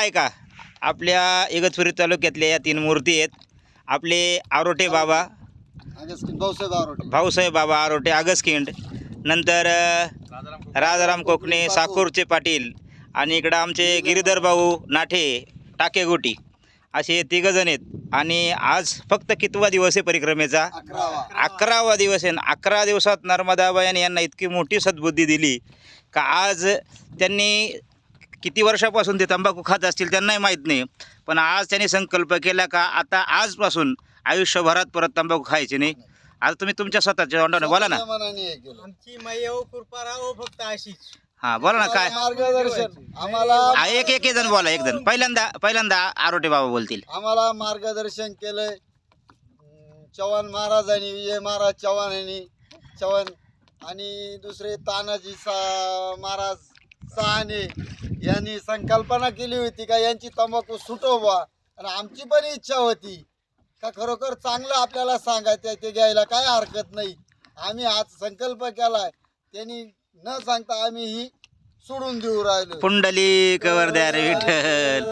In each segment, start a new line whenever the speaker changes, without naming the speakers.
आ- ऐका आपल्या इगतपुरी तालुक्यातल्या या तीन मूर्ती आहेत. आपले आरोटे बाबा.
भाऊसाहेब आवरोटे
भाऊसाहेब बाबा आरोटे आगसखिंड नंतर अ, राजाराम कोकणे साकूरचे पाटील आणि इकडं आमचे गिरीधर भाऊ नाठे टाकेगोटी. असे तिघजण आहेत. आणि आज फक्त कितवा दिवस आहे परिक्रमेचा?
अकरावा.
अकरावा दिवस आहे. अकरा दिवसात नर्मदाबाईने यांना इतकी मोठी सद्बुद्धी दिली का आज त्यांनी किती वर्षापासून ते तंबाखू खात असतील त्यांनाही माहीत नाही. पण आज त्यांनी संकल्प केला का आता आजपासून आयुष्यभरात परत तंबाखू खायचे नाही. आज तुम्ही तुमच्या स्वतःच्या तोंडाने बोला ना.
हे.
आमची मायव कृपा राहो फक्त अशीच.
हां बोला ना काय?
मार्गदर्शन. आम्हाला
हा, एक एक जण बोला एक जण. पहिल्यांदा पहिल्यांदा आरोटे बाबा बोलतील.
आम्हाला मार्गदर्शन केलंय. अं, चव्हाण महाराजांनी विजय महाराज चव्हाण यांनी चव्हाण आणि दुसरे तानाजी सा महाराज सहाने. यांनी संकल्पना केली होती का यांची तंबाखू सुटोबा. आणि आमची पण इच्छा होती का खरोखर चांगलं आपल्याला सांगायचं ते घ्यायला काय हरकत नाही. आम्ही आज संकल्प केलाय. त्यांनी न सांगता आम्ही ही सोडून देऊ राहिलो.
पुंडली कवर द्या रे विठ्ठल.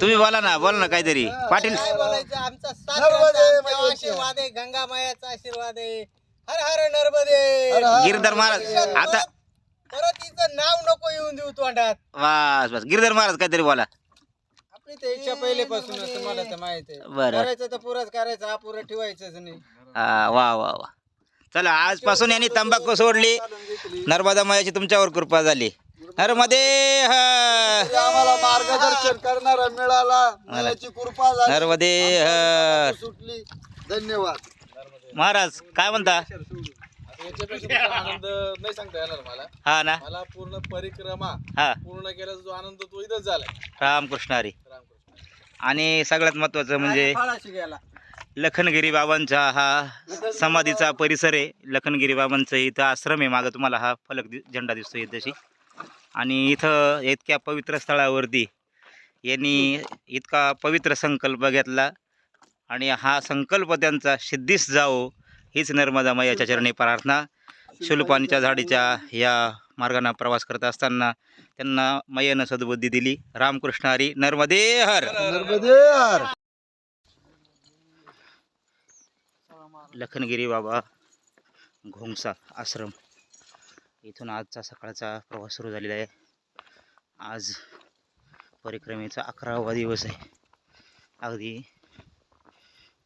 तुम्ही बोला ना बोला ना काहीतरी. पाटील.
काय बोलायचं? आमचा. आशीर्वाद आहे गंगा मायाचा आशीर्वाद आहे. हर हर नर्मदे.
गिरधर महाराज आता
परत हिचं नाव नको येऊन देऊ तोंडात.
बस बस. गिरधर महाराज काहीतरी बोला.
आपली तर इच्छा पहिलेपासून तुम्हाला तर माहीत आहे.
बरं.
करायचं तर पुरंच करायचं अपुरं ठेवायचंच नाही.
हा, वा वा वा. चला आजपासून यांनी तंबाखू सोडली. नर्मदा मायाची तुमच्यावर कृपा झाली. नर्मदे हर
आम्हाला मार्गदर्शन करणारा मिळाला. याची कृपा झाली.
नर्मदे हर
सुटली. धन्यवाद.
महाराज काय म्हणता?
याच्यापेक्षा मोठा आनंद नाही सांगता येणार मला.
हा ना?
मला पूर्ण परिक्रमा
हा.
पूर्ण केल्याचा जो आनंद तो इथंच झालाय.
रामकृष्ण हरी.
रामकृष्ण
आणि सगळ्यात महत्त्वाचं म्हणजे
फळाशी गेला.
लखनगिरी बाबांचा हा समाधीचा परिसर आहे. लखनगिरी बाबांचं इथं आश्रम आहे. मागं तुम्हाला हा फलक दि झेंडा दिसतो इथशी. आणि इथं इतक्या पवित्र स्थळावरती यांनी इतका पवित्र संकल्प घेतला. आणि हा संकल्प त्यांचा सिद्धीस जावो. हीच नर्मदा मैयाच्या चरणी प्रार्थना. शुलपाणीच्या झाडीच्या या मार्गाने प्रवास करत असताना त्यांना मैयानं सद्बुद्धी दिली. रामकृष्ण हरी नर्मदे हर!
नर्मदे हर!
लखनगिरी बाबा घोंगसा आश्रम. इथून आजचा सकाळचा प्रवास सुरू झालेला आहे. आज परिक्रमेचा अकरावा दिवस आहे. अगदी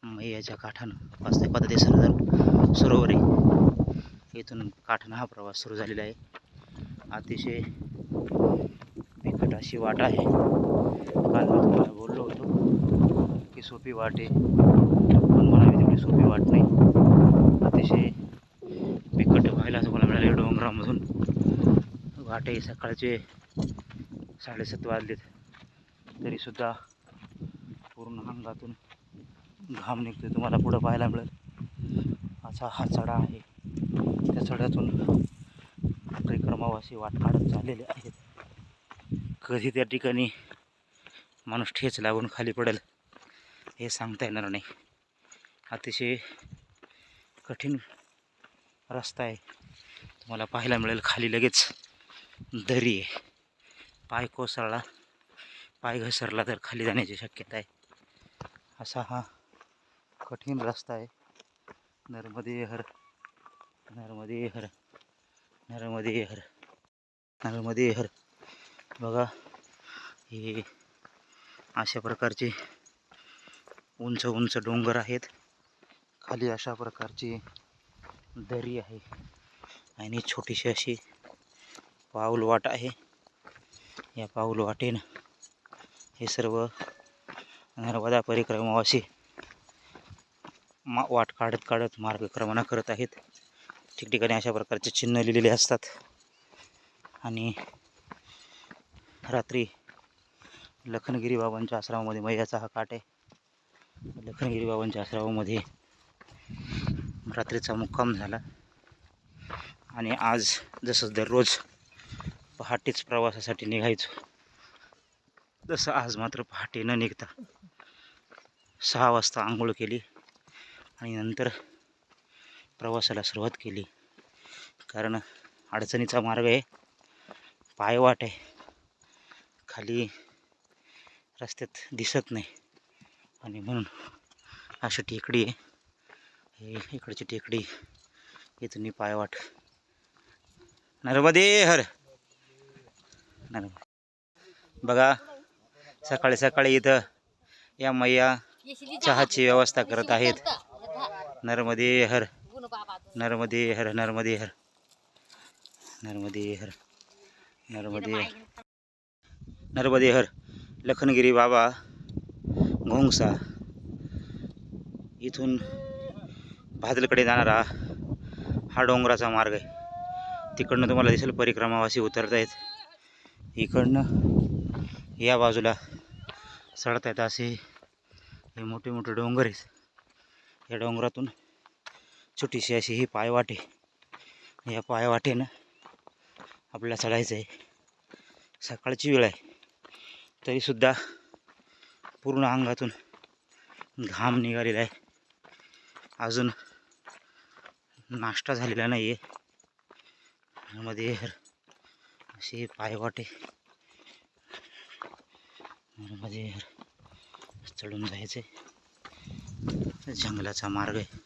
मैयाच्या काठानं पाच ते पद्धती सरदार सरोवर. आहे इथून काठानं हा प्रवास सुरू झालेला आहे. अतिशय बिकट अशी वाट आहे. काल मी तुम्हाला बोललो होतो की सोपी वाट आहे. पण म्हणावी तेवढी सोपी वाट नाही. अतिशय बिकट व्हायला तुम्हाला मिळाले डोंगरामधून. वाटे सकाळचे साडेसात वाजलेत. तरीसुद्धा पूर्ण अंगातून घाम निघतो तुम्हाला पुढं पाहायला मिळेल. असा हा चढा आहे. त्या चढ्यातून परिक्रमावासी वाट काढत चाललेले आहेत. कधी त्या ठिकाणी माणूस ठेच लागून खाली पडेल हे सांगता येणार नाही. अतिशय कठीण रस्ता आहे. तुम्हाला पाहायला मिळेल खाली लगेच दरी आहे. पाय कोसळला पाय घसरला तर खाली जाण्याची शक्यता आहे. असा हा कठीण रस्ता आहे. नर्मदे हर नर्मदे हर नर्मदे हर नर्मदे हर बघा हे अशा प्रकारचे उंच उंच डोंगर आहेत. खाली अशा प्रकारची दरी आहे आणि छोटीशी अशी पाऊल वाट आहे. या पाऊल वाटेनं हे सर्व नर्मदा परिक्रमावासी मा वाट काढत काढत मार्गक्रमणा करत आहेत. ठिकठिकाणी अशा प्रकारचे चिन्ह लिहिलेले असतात. आणि रात्री लखनगिरी बाबांच्या आश्रमामध्ये मैयाचा हा काट आहे. लखनगिरी बाबांच्या आश्रमामध्ये रात्रीचा मुक्काम झाला. आणि आज जसं दररोज पहाटेच प्रवासासाठी निघायचो तसं आज मात्र पहाटे न निघता सहा वाजता आंघोळ केली. आणि नंतर प्रवासाला सुरुवात केली. कारण अडचणीचा मार्ग आहे. पायवाट आहे. खाली रस्त्यात दिसत नाही. आणि म्हणून अशी टेकडी आहे. हे इकडची टेकडी इथून पायवाट नर्मदे हर. नर्मदे. बघा सकाळी सकाळी इथं या मैया चहाची व्यवस्था करत आहेत. नर्मदे हर। नर्मदे हर नर्मदे हर। नर्मदे हर नर्मदे नर्मदे हर लखनगिरी बाबा घोंगसा। इथून भादलकडे जाणारा हा डोंगराचा मार्ग आहे. तिकडनं तुम्हाला दिसेल परिक्रमावासी उतरत आहेत. इकडनं या बाजूला चढत आहेत असे हे मोठे मोठे डोंगर आहेत. या डोंगरातून छोटीशी अशी ही पायवाटे. या पायवाटेनं आपल्याला चढायचं आहे. सकाळची वेळ आहे. तरीसुद्धा पूर्ण अंगातून घाम निघालेला आहे. अजून नाश्ता झालेला नाही आहे मध्ये अशी पायवाटे. मध्ये चढून जायचे जंगलाचा मार्ग आहे.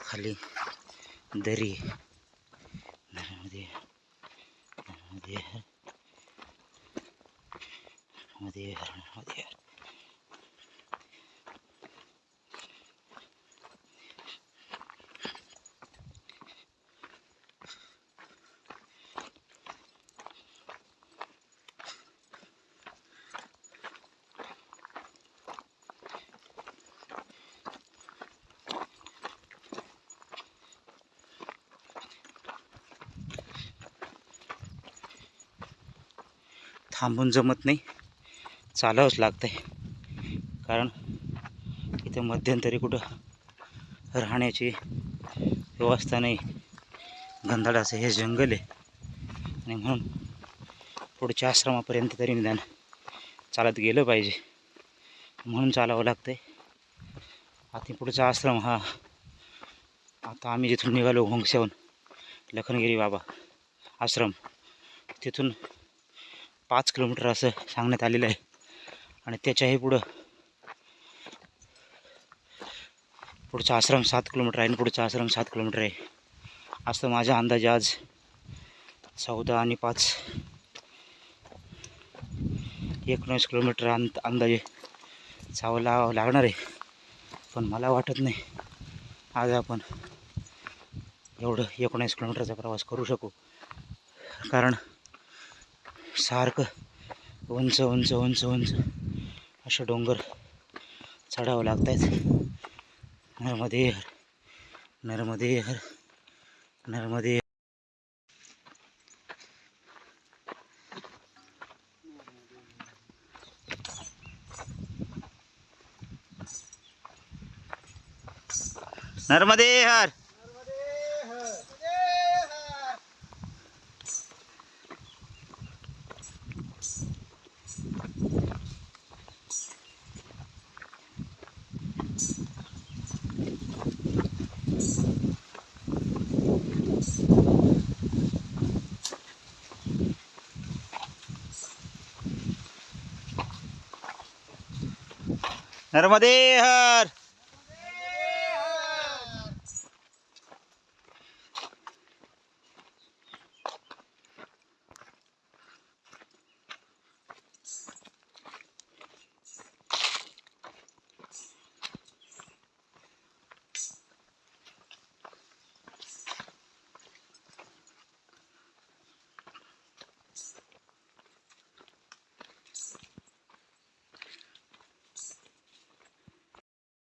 खाली दरी आहे. मध्ये थांबून जमत नाही. चालावंच लागतं आहे कारण इथं मध्यंतरी कुठं राहण्याची व्यवस्था नाही. गंधाडाचं हे जंगल आहे. आणि म्हणून पुढच्या आश्रमापर्यंत तरी निदान चालत गेलं पाहिजे. म्हणून चालावं लागतं आहे आता पुढचा आश्रम हा आता आम्ही जिथून निघालो घोंगशाहून लखनगिरी बाबा आश्रम तिथून पाच किलोमीटर असं सांगण्यात आलेलं आहे. आणि त्याच्याही पुढं पुढचा आश्रम सात किलोमीटर आहे आणि पुढचा आश्रम सात किलोमीटर आहे. असं माझ्या अंदाजे आज. चौदा आणि पाच. एकोणीस किलोमीटर अंत अंदाजे चावं लावावं लागणार आहे. पण मला वाटत नाही. आज आपण एवढं एकोणीस किलोमीटरचा प्रवास करू शकू. कारण सारखं. उंच उंच उंच उंच. असे डोंगर चढावं लागत आहेत नर्मदे हर नर्मदे हर नर्मदे नर्मदे हर नर्मदे हर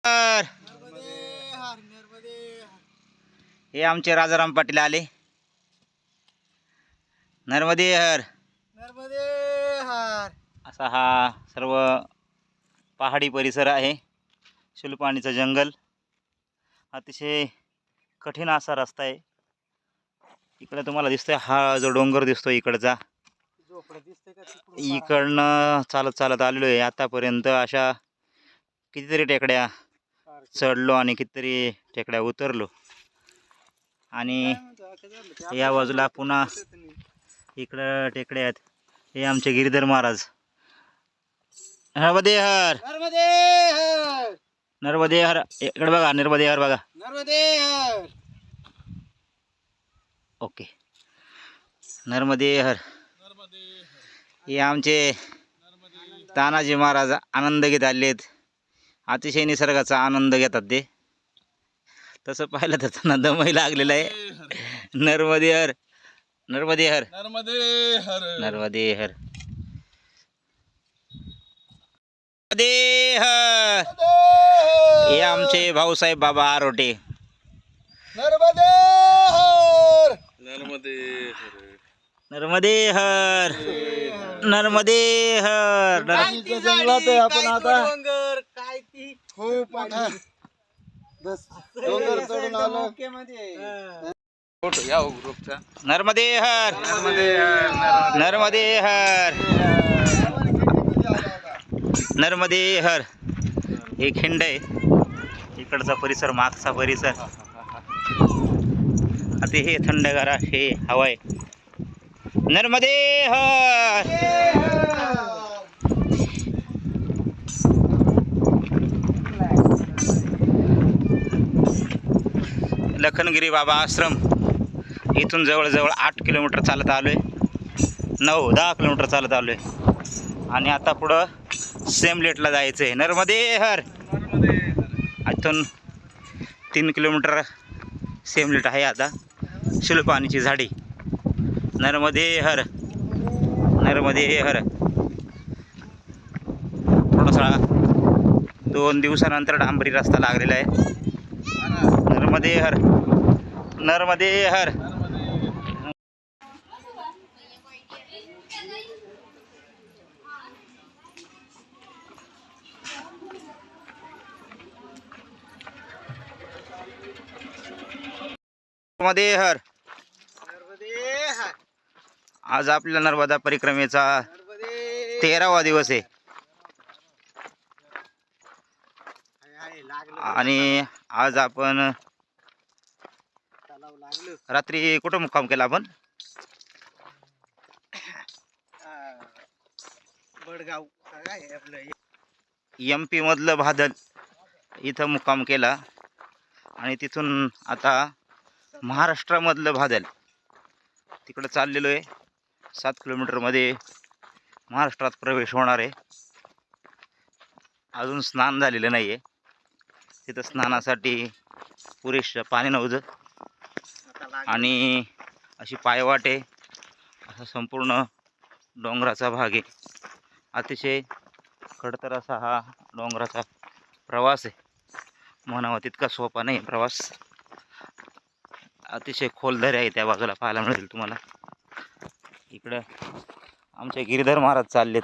हर
नर्मदे हर नर्मदे हर.
हे आमचे राजाराम पाटील आले. नर्मदे हर.
नर्मदे हर.
असा हा सर्व पहाडी परिसर आहे. शुलपाणीचं जंगल. अतिशय कठीण असा रस्ता आहे. इकडे तुम्हाला दिसतोय हा जो डोंगर दिसतो इकडचा. इकडनं चालत चालत आलेलो आहे. आतापर्यंत अशा कितीतरी टेकड्या. चढलो आणि कितीतरी टेकड्या उतरलो. आणि या बाजूला पुन्हा. इकडं टेकड्या आहेत. हे आमचे गिरीधर महाराज. नर्मदे हर
नर्मदे हर
नर्मदे हर इकडे बघा नर्मदे हर बघा.
नर्मदे हर
ओके. नर्मदे हर हे आमचे तानाजी महाराज आनंद घेत आले आहेत अतिशय निसर्गाचा आनंद घेतात ते. तसं पाहिलं तर त्यांना दमही लागलेला आहे नर्मदे हर नर्मदे हर
नर्मदे हर
नर्मदे हर नर्मदे हर हे आमचे भाऊसाहेब बाबा आरोटे
नर्मदे हर
नर्मदे हर
नर्मदे हर नर्मदे हर
जंगलात आपण आता.
डोंगर काय ती
खूप बस. डोंगर चढून आलो.
हा.
फोटो या हो ग्रुपचा.
नर्मदे हर.
नर्मदे हर
नर्मदे हर. नर्मदे हर. हे खिंड आहे. इकडचा परिसर मागचा परिसर. आता हे थंडगार हे हवा आहे. नर्मदे हर. लखनगिरी बाबा आश्रम. इथून जवळजवळ आठ किलोमीटर चालत आलो आहे नऊ दहा किलोमीटर चालत आलो आहे आणि आता पुढं सेमलेटला जायचं आहे नर्मदे हर. इथून तीन किलोमीटर सेमलेट आहे आता. शिलपाणीची झाडी. नर्मदे हर. नर्मदे हर. थोडासा दोन दिवसानंतर डांबरी रस्ता लागलेला आहे. नर्मदे हर. नर्मदे हर. नर्मदे हर. आज आपल्या नर्मदा परिक्रमेचा तेरावा दिवस आहे. आणि आज आपण रात्री कुठं मुक्काम केला आपण?
बडगाव.
एम पीमधलं भादल इथं मुक्काम केला. आणि तिथून आता महाराष्ट्रामधलं भादल तिकडं चाललेलो आहे. सात किलोमीटरमध्ये महाराष्ट्रात प्रवेश होणार आहे. अजून स्नान झालेलं नाही आहे तिथं स्नानासाठी पुरेसं पाणी नव्हतं. आणि अशी पायवाट आहे असा संपूर्ण डोंगराचा भाग आहे. अतिशय खडतर असा हा डोंगराचा प्रवास आहे. म्हणावा तितका सोपा नाही प्रवास. अतिशय खोलदऱ्या आहे त्या बाजूला पाहायला मिळेल तुम्हाला. इकडं आमचे गिरीधर महाराज चाललेत.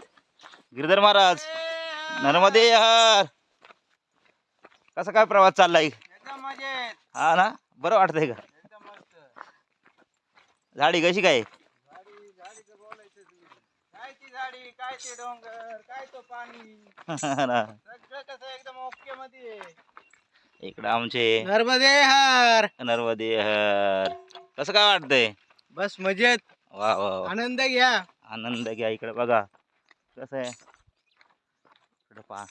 गिरीधर महाराज नर्मदे यार! कसा काय प्रवास चाललाय? हा ना? बरं वाटतंय का? झाडी कशी काय?
गाडी गाडीचं बोलायचं काय ती गाडी काय ते डोंगर काय तो पाणी
ना.
सगळं कसं एकदम ओके मध्ये
इकडं आमचे.
नर्मदे हर.
नर्मदे हर. कसं काय वाटतंय?
बस मजेत.
वा वा वा.
आनंद घ्या.
आनंद घ्या इकडे बघा. कसं आहे? इकडं पा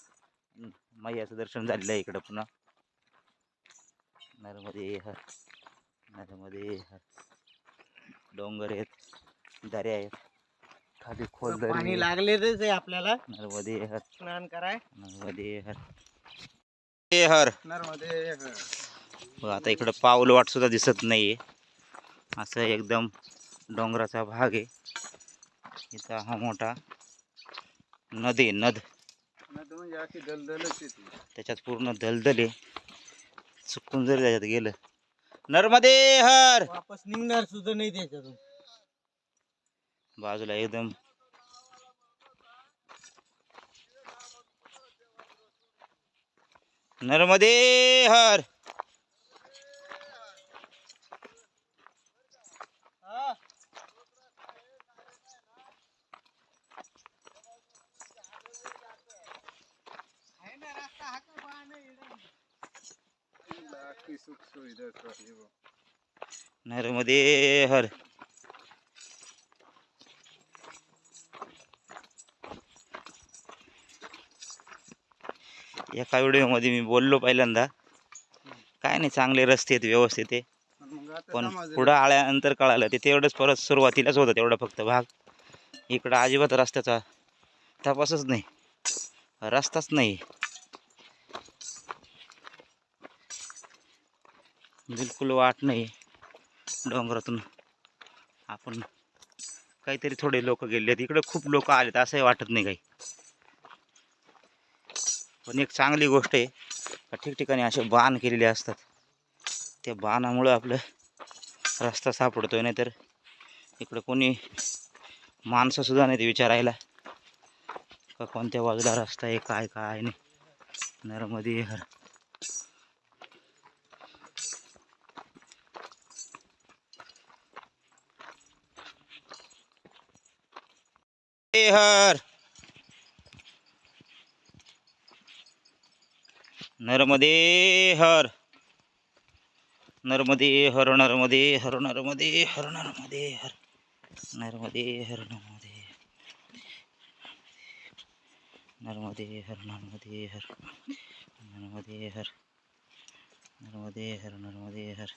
मैयाचं दर्शन झालेलं आहे इकडं पुन्हा. नर्मदे हर. नर्मदे हर. डोंगर आहेत दऱ्या आहेत खाली खोल दरी
पाणी
आहे.
लागलेच आहे आपल्याला.
नर्मदे हर.
स्नान कराय.
नर्मदे हर. हे हर.
नर्मदे हर.
बघा आता इकडं पाऊल वाट सुद्धा दिसत नाहीये. असं एकदम डोंगराचा भाग आहे. इथं हा मोठा नदी. नद
म्हणजे अशी दलदलच येते.
त्याच्यात पूर्ण दलदल आहे. चुकून जरी त्याच्यात गेलं नर्मदे हर
वापस निघणार सुद्धा नाही त्याच्यातून.
बाजूला एकदम. नर्मदे हर
सुख सुविधा
नर्मदे हर। एका व्हिडिओमध्ये मी बोललो पहिल्यांदा काय नाही चांगले रस्ते आहेत व्यवस्थित आहे. पण पुढं आल्यानंतर कळालं ते तेवढंच परत सुरुवातीलाच होतं तेवढा फक्त भाग. इकडं अजिबात रस्त्याचा तपासच नाही. रस्ताच नाही. बिलकुल वाट नाही डोंगरातून. आपण काहीतरी थोडे लोक गेले आहेत. इकडे खूप लोक आलेत असंही वाटत नाही काही. पण एक चांगली गोष्ट आहे का ठिकठिकाणी असे बाण केलेले असतात. त्या बाणामुळं आपलं रस्ता सापडतोय नाहीतर इकडं कोणी माणसंसुद्धा नाही ते विचारायला. का कोणत्या बाजूला रस्ता आहे काय काय नाही. नर्मदी हर नर्मदे हर नर्मदे हर नर्मदे हर नर्मदे हर नर्मदे हर नर्मदे हर नर्मदे नर्मदे हर नर्मदे हर नर्मदे हर नर्मदे हर नर्मदे हर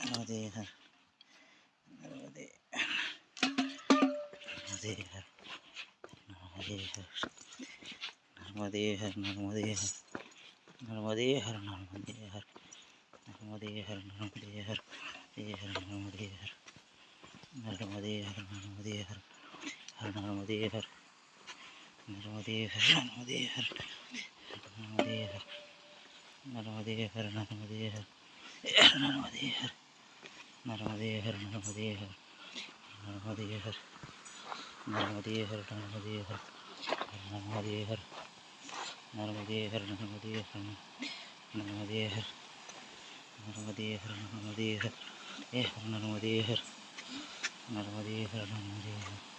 नर्मदे हर नर्मदे नर्मदे हर नर्मदे हर नर्मदे हर नर्मदे हर नर्मदे हर नर्मदे हर नर्मदे हर नर्मदे हर हे हर नर्मदे हर नर्मदे हर नर्मदे हर हर नर्मदे हर नर्मदे हर नर्मदे हर नर्मदे हर नर्मदे हर नर्मदे हर नर्मदे हर नर्मदे हर नर्मदे हर नर्मदे हर नर्मदे हर नर्मदे हर नर्मदे हर नर्मदे हर नर्मदे हर नर्मदे हर नर्मदे हर नर्मदे हर ए हर नर्मदे हर नर्मदे हर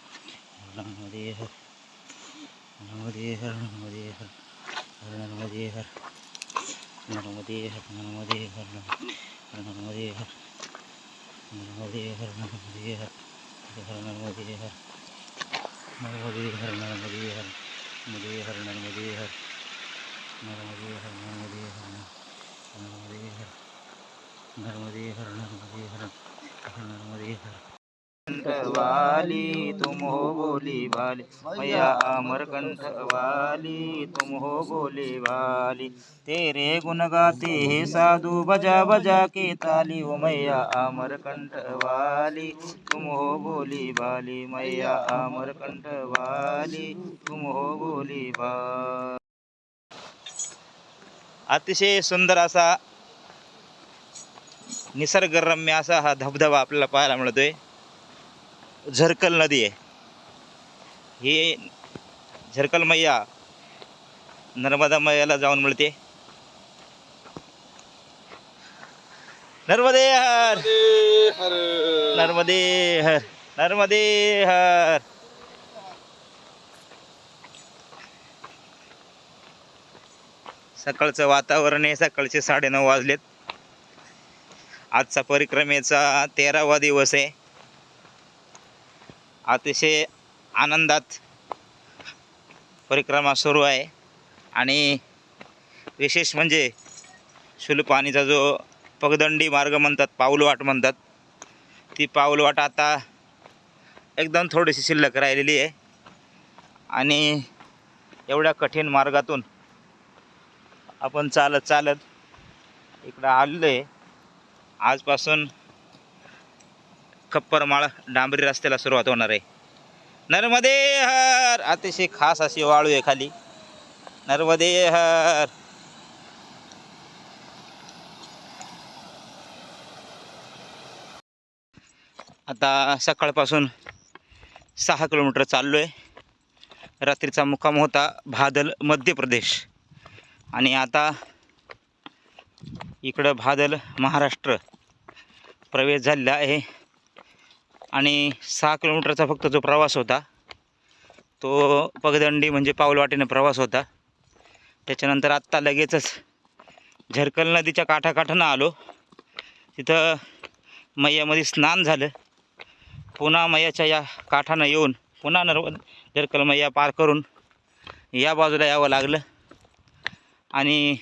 நர்மதேகர் நர்மதேகர் முதேகர் நர்மதேகர் நர்மதேகர் நர்மதேகர் நர்மதேகர் நர்மதேகர் நர்மதேகர் நர்மதேகர் वाली तुम हो बोली. वाली मैया अमरकंठ वाली तुम हो बोली. वाली तेरे गुण गाते हे साधु बजा बजा के ताली. ओ मैया अमरकंठ वाली तुम हो बोली. वाली मैया अमरकंठ वाली तुम हो बोली. वाली अतिशय सुंदर असा निसर्गरम्य असा हा धबधबा आपल्याला पाहायला मिळतोय. झरकल नदी आहे. ही झरकल मैया नर्मदा मैयाला जाऊन मिळते. नर्मदे हर.
हर.
नर्मदे हर. नर्मदे हर. सकाळचं वातावरण आहे. सकाळचे साडेनऊ वाजलेत. आजचा परिक्रमेचा तेरावा दिवस आहे. अतिशय आनंदात परिक्रमा सुरू आहे. आणि विशेष म्हणजे शुलपाणीचा जो पगदंडी मार्ग म्हणतात पाऊलवाट म्हणतात ती पाऊलवाट आता एकदम थोडीशी शिल्लक राहिलेली आहे. आणि एवढ्या कठीण मार्गातून आपण चालत चालत इकडं आलेलो आहे आजपासून खप्परमाळ डांबरी रस्त्याला सुरुवात होणार आहे. नर्मदे हर अतिशय खास अशी वाळू आहे खाली. नर्मदे हर. आता सकाळपासून सहा किलोमीटर चाललो आहे रात्रीचा मुक्काम होता भादल मध्य प्रदेश. आणि आता इकडं भादल महाराष्ट्र प्रवेश झालेला आहे. आणि सहा किलोमीटरचा फक्त जो प्रवास होता तो पगदंडी म्हणजे पाऊलवाटेने प्रवास होता. त्याच्यानंतर आत्ता लगेचच झरकल नदीच्या काठाकाठानं आलो. तिथं मैयामध्ये स्नान झालं. पुन्हा मैयाच्या या काठानं येऊन पुन्हा नर्मद झरकल मैया पार करून या बाजूला यावं लागलं. आणि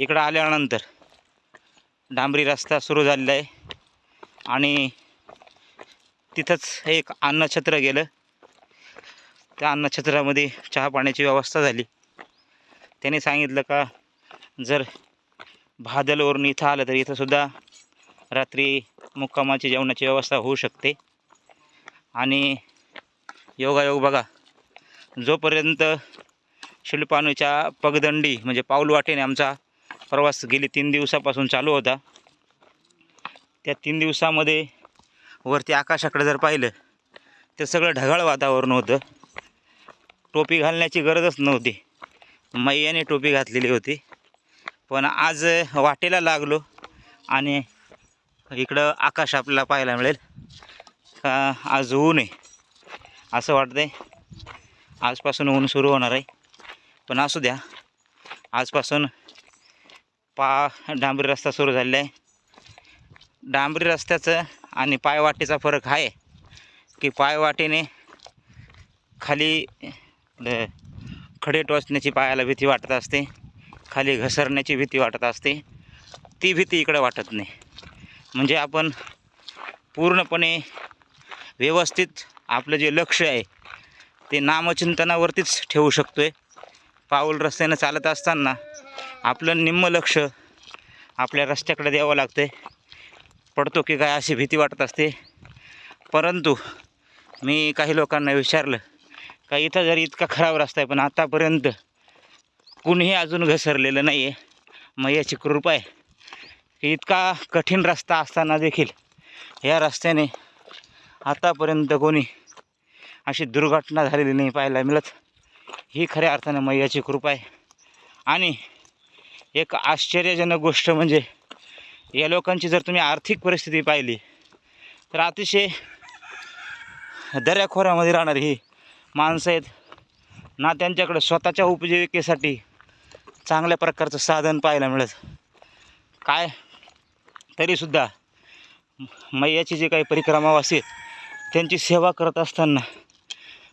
इकडं आल्यानंतर डांबरी रस्ता सुरू झालेला आहे. आणि तिथंच एक अन्नछत्र गेलं. त्या अन्नछत्रामध्ये चहा पाण्याची व्यवस्था झाली. त्याने सांगितलं का जर भादलवरून इथं आलं तर इथंसुद्धा रात्री मुक्कामाची जेवणाची व्यवस्था होऊ शकते. आणि योगायोग बघा जोपर्यंत शिल्पानूच्या पगदंडी म्हणजे पाऊलवाटेने आमचा प्रवास गेली तीन दिवसापासून चालू होता त्या तीन दिवसामध्ये वरती आकाशाकडे जर पाहिलं तर सगळं ढगाळ वातावरण होतं. टोपी घालण्याची गरजच नव्हती. मैयाने टोपी घातलेली होती. पण आज वाटेला लागलो आणि इकडं आकाश आपल्याला पाहायला मिळेल. आज ऊन आहे असं वाटतंय. आजपासून ऊन सुरू होणार आहे. पण असू द्या आजपासून पा डांबरी रस्ता सुरू झालेला आहे. डांबरी रस्त्याचं आणि पायवाटेचा फरक आहे की पायवाटेने खाली खडे टोचण्याची पायाला भीती वाटत असते खाली घसरण्याची भीती वाटत असते ती भीती इकडं वाटत नाही. म्हणजे आपण पूर्णपणे व्यवस्थित आपलं जे लक्ष आहे ते नामचिंतनावरतीच ठेवू शकतो आहे पाऊल रस्त्यानं चालत असताना आपलं निम्म लक्ष आपल्या रस्त्याकडे द्यावं लागतं आहे पडतो की काय अशी भीती वाटत असते. परंतु मी काही लोकांना विचारलं का इथं जरी इतका खराब रस्ता आहे पण आतापर्यंत कुणीही अजून घसरलेलं नाही आहे मग याची कृपा आहे की इतका कठीण रस्ता असताना देखील या रस्त्याने आतापर्यंत कोणी अशी दुर्घटना झालेली नाही पाहायला मिळत. ही खऱ्या अर्थानं मैयाची कृपा आहे. आणि एक आश्चर्यजनक गोष्ट म्हणजे या लोकांची जर तुम्ही आर्थिक परिस्थिती पाहिली तर अतिशय दऱ्याखोऱ्यामध्ये राहणारी ही माणसं आहेत. ना त्यांच्याकडे स्वतःच्या उपजीविकेसाठी चांगल्या प्रकारचं साधन पाहायला मिळत. काय? तरीसुद्धा मैयाची जी काही परिक्रमावासी आहेत त्यांची सेवा करत असताना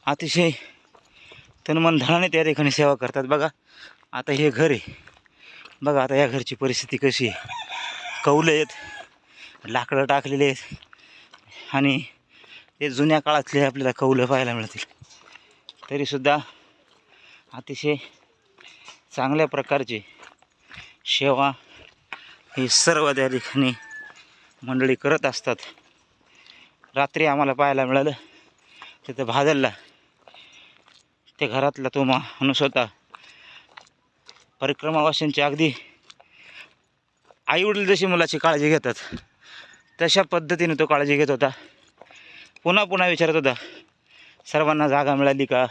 अतिशय तनमन धनाने त्या ठिकाणी सेवा करतात. बघा आता हे घर आहे. बघा आता या घरची परिस्थिती कशी आहे. कौलं आहेत लाकडं टाकलेले आहेत आणि ते जुन्या काळातले आपल्याला कौलं पाहायला मिळतील. तरीसुद्धा अतिशय चांगल्या प्रकारची सेवा ही सर्व त्या ठिकाणी मंडळी करत असतात. रात्री आम्हाला पाहायला मिळालं तिथं भादरला त्या घरातला तो माणूस होता परिक्रमावासींची अगदी आईवडील जशी मुलाची काळजी घेतात तशा पद्धतीने तो काळजी घेत होता. पुन्हा पुन्हा विचारत होता सर्वांना जागा मिळाली का?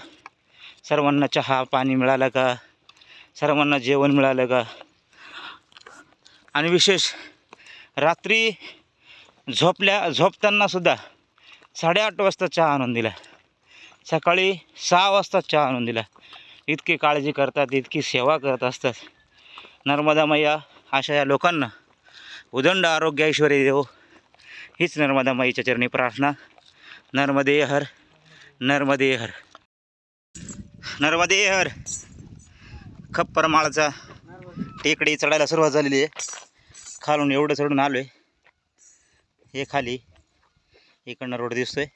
सर्वांना चहा पाणी मिळालं का? सर्वांना जेवण मिळालं का? आणि विशेष रात्री झोपल्या झोपतानासुद्धा साडेआठ वाजता चहा आणून दिला. सकाळी सहा वाजता चहा आणून दिला. इतकी काळजी करतात इतकी सेवा करत असतात. नर्मदा मैया अशा या लोकांना उदंड आरोग्य ऐश्वरी देव. हीच नर्मदा माईच्या चरणी प्रार्थना. नर्मदे हर नर्मदे हर. नर्मदे हर. खप्पर परमाळाचा टेकडी चढायला सुरुवात झालेली आहे. खालून एवढं चढून आलो आहे हे खाली इकडनं रोड दिसतोय.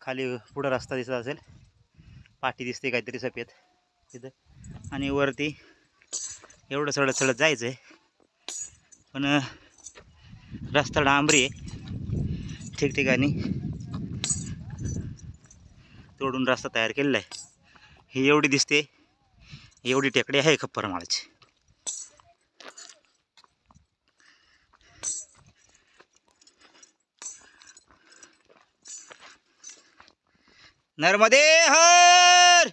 खाली पुढं रस्ता दिसत असेल. पाठी दिसते काहीतरी सफेद. तिथं आणि वरती एवढं चढत चढत जायचं आहे पण रस्ता डांबरी आहे. ठिकठिकाणी तोडून रस्ता तयार केलेला आहे. ही एवढी दिसते एवढी टेकडी आहे खप्परमाळाची नर्मदे हर!